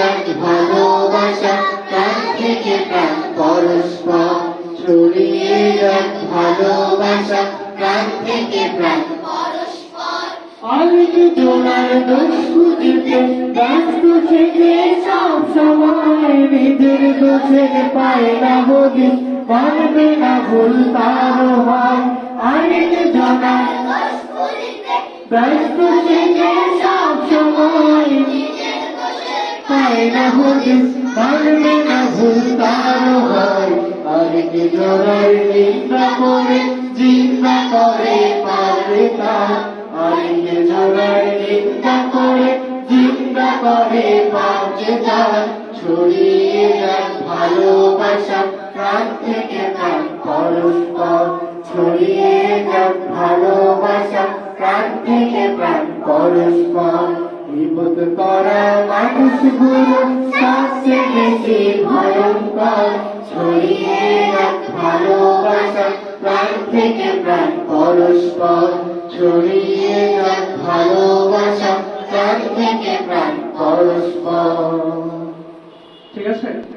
যাক ভালোবাসা প্রাণ থেকে প্রাণ পরস্পর। ছড়িয়ে যাক ভালোবাসা প্রাণ থেকে প্রাণ অনেক জোনার দোষ খুঁজিতে ব্যস্ত থেকে সব সময় নিজের দোষের পায় না হদিস পারবে না ভুল তার হয়। অনেক জোনার ব্যস্ত থেকে সব সময় পায় না হদিস না ভুল তার হয় অনেক জোনার নিন্দা করে চিন্তা করে পারবে তার অনেক জোনার নিন্দা করে চিন্তা করে পারবে তার ছড়িয়ে যাক ভালোবাসা প্রাণ থেকে প্রাণ পরস্পর ছড়িয়ে যাক ভালোবাসা প্রাণ থেকে বিপদ করা মানুষগুলো সবচেয়ে বেশি ভয়ঙ্কর ছড়িয়ে যাক ভালোবাসা প্রাণ থেকে প্রাণ পরস্পর ছড়িয়ে যাক ভালোবাসা প্রাণ থেকে প্রাণ পরস্পর ঠিক আছে